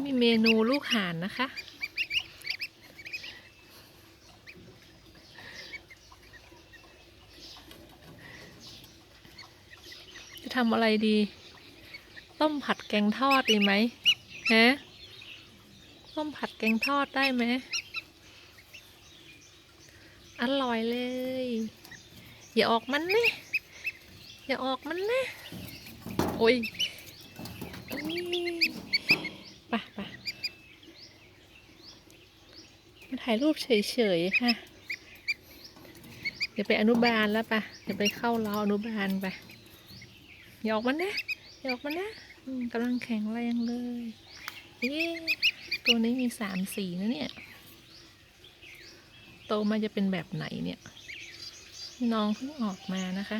มีเมนูลูกห่านนะคะ จะทำอะไรดี ต้มผัดแกงทอดดีไหมฮะต้มผัดแกงทอดได้ไหมอร่อยเลย อย่าออกมันนะ อย่าออกมันนะ โอ้ยอุ๊ยไปไป มาถ่ายรูปเฉยๆค่ะ เดี๋ยวไปอนุบาลแล้วปะเดี๋ยวไปเข้าเล้าอนุบาลไปอยอกมันนะอยอกมันนะกำลังแข็งแรงเลยเอ๊ะตัวนี้มีสามสีนะเนี่ย โตมาจะเป็นแบบไหนเนี่ย น้องเพิ่งออกมานะคะ